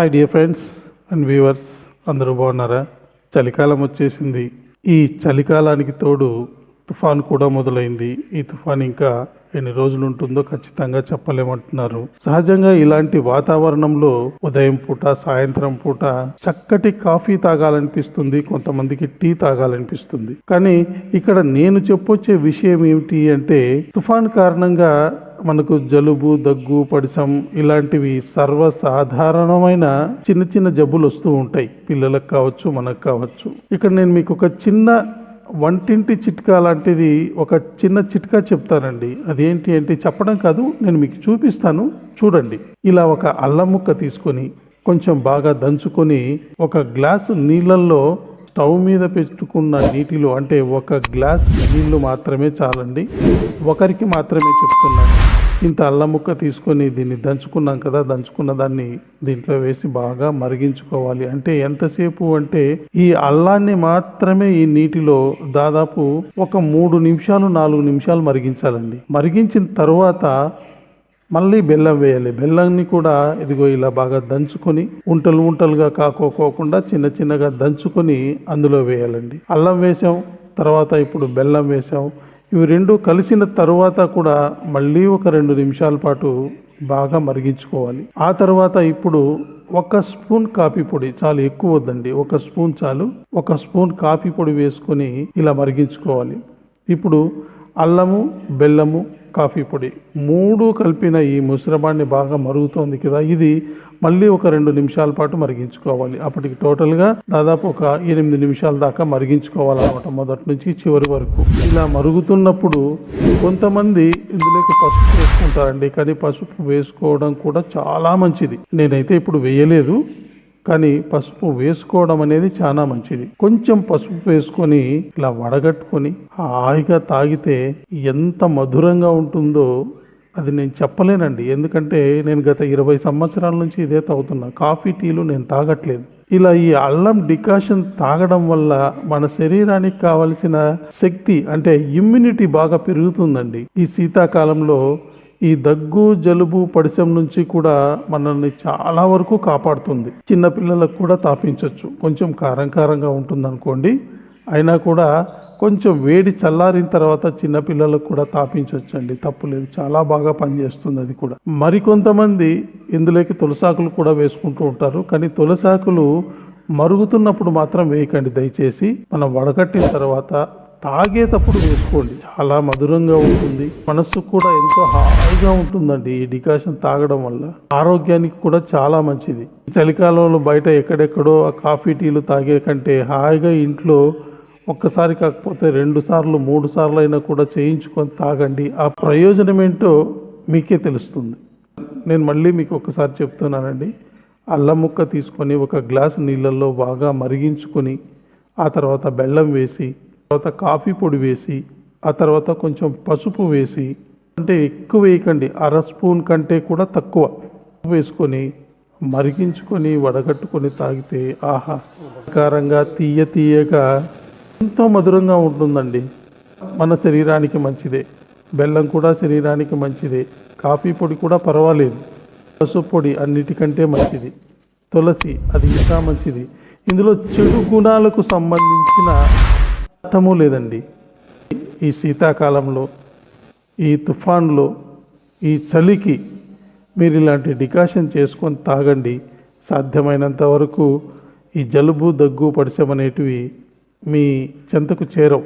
Hi dear friends and viewers అందరూ బాగున్నారా? చలికాలం వచ్చేసింది. ఈ చలికాలానికి తోడు తుఫాన్ కూడా మొదలైంది. ఈ తుఫాన్ ఇంకా ఎన్ని రోజులు ఉంటుందో ఖచ్చితంగా చెప్పలేమంటున్నారు. సహజంగా ఇలాంటి వాతావరణంలో ఉదయం పూట సాయంత్రం పూట చక్కటి కాఫీ తాగాలనిపిస్తుంది. కొంతమందికి టీ తాగాలనిపిస్తుంది. కానీ ఇక్కడ నేను చెప్పొచ్చే విషయం ఏమిటి అంటే తుఫాన్ కారణంగా మనకు జలుబు దగ్గు పడిసం ఇలాంటివి సర్వసాధారణమైన చిన్న చిన్న జబ్బులు వస్తూ ఉంటాయి. పిల్లలకు కావచ్చు మనకు కావచ్చు. ఇక్కడ నేను మీకు ఒక చిన్న వంటింటి చిట్కా లాంటిది ఒక చిన్న చిట్కా చెప్తానండి. అదేంటి అంటే చెప్పడం కాదు నేను మీకు చూపిస్తాను. చూడండి. ఇలా ఒక అల్లం ముక్క తీసుకొని కొంచెం బాగా దంచుకొని ఒక గ్లాసు నీళ్ళల్లో స్టవ్ మీద పెట్టుకున్న నీటిలో అంటే ఒక గ్లాస్ నీళ్ళు మాత్రమే చాలండి. ఒకరికి మాత్రమే చెప్తున్నాను ఇంత అల్లం ముక్క తీసుకొని దీన్ని దంచుకున్నాం కదా దంచుకున్న దాన్ని దీంట్లో వేసి బాగా మరిగించుకోవాలి. అంటే ఎంతసేపు అంటే ఈ అల్లాన్ని మాత్రమే ఈ నీటిలో దాదాపు ఒక మూడు నిమిషాలు నాలుగు నిమిషాలు మరిగించాలండి. మరిగించిన తర్వాత మళ్ళీ బెల్లం వేయాలి. బెల్లాన్ని కూడా ఇదిగో ఇలా బాగా దంచుకొని ఉంటలు ఉంటలుగా కాకోకోకుండా చిన్న చిన్నగా దంచుకొని అందులో వేయాలండి. అల్లం వేసాం తర్వాత ఇప్పుడు బెల్లం వేసాం. ఇవి రెండు కలిసిన తరువాత కూడా మళ్ళీ ఒక రెండు నిమిషాల పాటు బాగా మరిగించుకోవాలి. ఆ తర్వాత ఇప్పుడు ఒక స్పూన్ కాఫీ పొడి చాలా ఎక్కువ వద్దండి. ఒక స్పూన్ చాలు. ఒక స్పూన్ కాఫీ పొడి వేసుకొని ఇలా మరిగించుకోవాలి. ఇప్పుడు అల్లము బెల్లము కాఫీ పొడి మూడు కలిపిన ఈ మిశ్రమాన్ని బాగా మరుగుతోంది కదా. ఇది మళ్ళీ ఒక రెండు నిమిషాల పాటు మరిగించుకోవాలి. అప్పటికి టోటల్గా దాదాపు ఒక ఎనిమిది నిమిషాల దాకా మరిగించుకోవాలన్నమాట మొదటి నుంచి చివరి వరకు. ఇలా మరుగుతున్నప్పుడు కొంతమంది ఇందులోకి పసుపు వేసుకుంటారండి. కానీ పసుపు వేసుకోవడం కూడా చాలా మంచిది. నేనైతే ఇప్పుడు వేయలేదు. కానీ పసుపు వేసుకోవడం అనేది చాలా మంచిది. కొంచెం పసుపు వేసుకొని ఇలా వడగట్టుకొని హాయిగా తాగితే ఎంత మధురంగా ఉంటుందో అది నేను చెప్పలేనండి. ఎందుకంటే నేను గత ఇరవై సంవత్సరాల నుంచి ఇదే తాగుతున్నా. కాఫీ టీలు నేను తాగట్లేదు. ఇలా ఈ అల్లం డికాషన్ తాగడం వల్ల మన శరీరానికి కావలసిన శక్తి అంటే ఇమ్యూనిటీ బాగా పెరుగుతుందండి. ఈ శీతాకాలంలో ఈ దగ్గు జలుబు పడిశం నుంచి కూడా మనల్ని చాలా వరకు కాపాడుతుంది. చిన్నపిల్లలకు కూడా తాపించవచ్చు కొంచెం కారం కారంగా ఉంటుంది అనుకోండి అయినా కూడా కొంచెం వేడి చల్లారిన తర్వాత చిన్నపిల్లలకు కూడా తాపించవచ్చు అండి తప్పులేదు చాలా బాగా పనిచేస్తుంది అది కూడా. మరికొంతమంది ఇందులోకి తులసాకులు కూడా వేసుకుంటూ ఉంటారు. కానీ తులసాకులు మరుగుతున్నప్పుడు మాత్రం వేయకండి. దయచేసి మనం వడగట్టిన తర్వాత తాగేటప్పుడు వేసుకోండి. చాలా మధురంగా ఉంటుంది. మనస్సు కూడా ఎంతో హాయిగా ఉంటుందండి ఈ డికాషన్ తాగడం వల్ల. ఆరోగ్యానికి కూడా చాలా మంచిది. చలికాలంలో బయట ఎక్కడెక్కడో ఆ కాఫీ టీలు తాగే కంటే హాయిగా ఇంట్లో ఒక్కసారి కాకపోతే రెండు సార్లు మూడు సార్లు అయినా కూడా చేయించుకొని తాగండి. ఆ ప్రయోజనం ఏంటో మీకే తెలుస్తుంది. నేను మళ్ళీ మీకు ఒకసారి చెప్తున్నానండి. అల్లం ముక్క తీసుకొని ఒక గ్లాస్ నీళ్ళల్లో బాగా మరిగించుకొని ఆ తర్వాత బెల్లం వేసి తర్వాత కాఫీ పొడి వేసి ఆ తర్వాత కొంచెం పసుపు వేసి అంటే ఎక్కువ వేయకండి అర స్పూన్ కంటే కూడా తక్కువ వేసుకొని మరిగించుకొని వడగట్టుకొని తాగితే ఆహా కారంగా తీయ తీయగా ఎంతో మధురంగా ఉంటుందండి. మన శరీరానికి మంచిదే. బెల్లం కూడా శరీరానికి మంచిదే. కాఫీ పొడి కూడా పర్వాలేదు. పసుపు పొడి అన్నిటికంటే మంచిది. తులసి అది ఇంకా మంచిది. ఇందులో చెడు గుణాలకు సంబంధించిన అర్థము లేదండి. ఈ శీతాకాలంలో ఈ తుఫాన్లో ఈ చలికి మీరు ఇలాంటి డికాషన్ చేసుకొని తాగండి. సాధ్యమైనంత వరకు ఈ జలుబు దగ్గు పడిసమనేటివి మీ చెంతకు చేరవు.